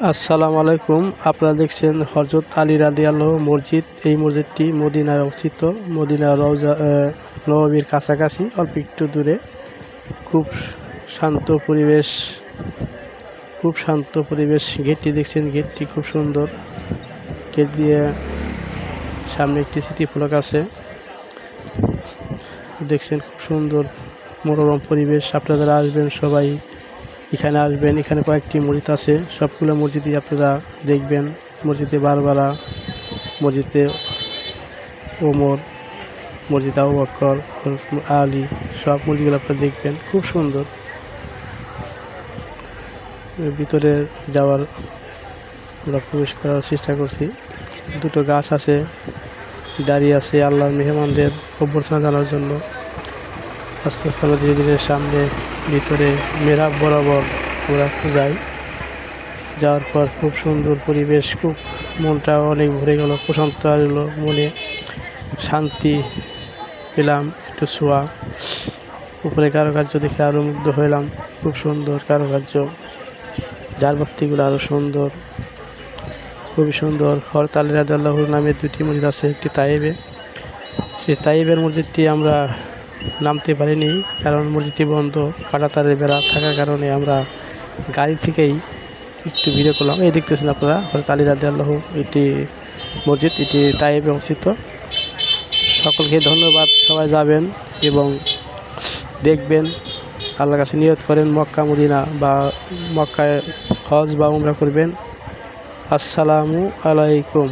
আসসালামু আলাইকুম। আপনারা দেখছেন হজরত আলী রাদি আল্লাহ মসজিদ। এই মসজিদটি মদিনায় অবস্থিত। মদিনা রওজা আহ, কাছাকাছি অল্প একটু দূরে। খুব শান্ত পরিবেশ খুব শান্ত পরিবেশ। গেটটি দেখছেন গেটটি খুব সুন্দর। গেট দিয়ে সামনে একটি স্মৃতি ফলক আছে। দেখছেন খুব সুন্দর মনোরম পরিবেশ। আপনারা যারা আসবেন সবাই এখানে আসবেন, এখানে কয়েকটি মসজিদ আছে। সবগুলো মসজিদই আপনারা দেখবেন। মসজিদে বারবারা, মসজিদে ওমর, মসজিদ আবু বক্কর, আলী, সব মসজিদগুলো আপনারা দেখবেন। খুব সুন্দর। ভিতরে যাওয়ার আমরা প্রবেশ করার চেষ্টা করছি। দুটো গাছ আছে, দাঁড়িয়ে আছে আল্লাহর মেহমানদের অভ্যর্থনা জানার জন্য। আস্তে আস্তে আমরা ধীরে ধীরে সামনে, ভিতরে মেরাব বরাবর আমরা যাই যাওয়ার পর খুব সুন্দর পরিবেশ, খুব মনটা অনেক ভরে গেল, প্রশান্ত আসলো মনে। শান্তি পেলাম, একটু শোয়া উপরে কারুকার্য দেখে আরও মুগ্ধ হইলাম, খুব সুন্দর কারুকার্য। যার ভক্তিগুলো আরও সুন্দর, খুবই সুন্দর। হরতাল রাজাল্লাহুর নামে দুটি মসজিদ আছে, একটি তাইবে। সেই তাইবের মসজিদটি আমরা নামতে পারিনি কারণ মসজিদটি বন্ধ কাটাতারের বেড়া থাকার কারণে আমরা গাড়ি থেকেই একটু ভিডিও করলাম। এই দেখতেছেন আপনারা হরত আলী আল্লাহ এটি মসজিদ, এটি তাইবে অবস্থিত। সকলকে ধন্যবাদ, সবাই যাবেন এবং দেখবেন, আল্লাহর কাছে নিয়ত করেন মক্কা, মদিনা বা মক্কায় হজ বা উমরা করবেন। আসসালামু আলাইকুম।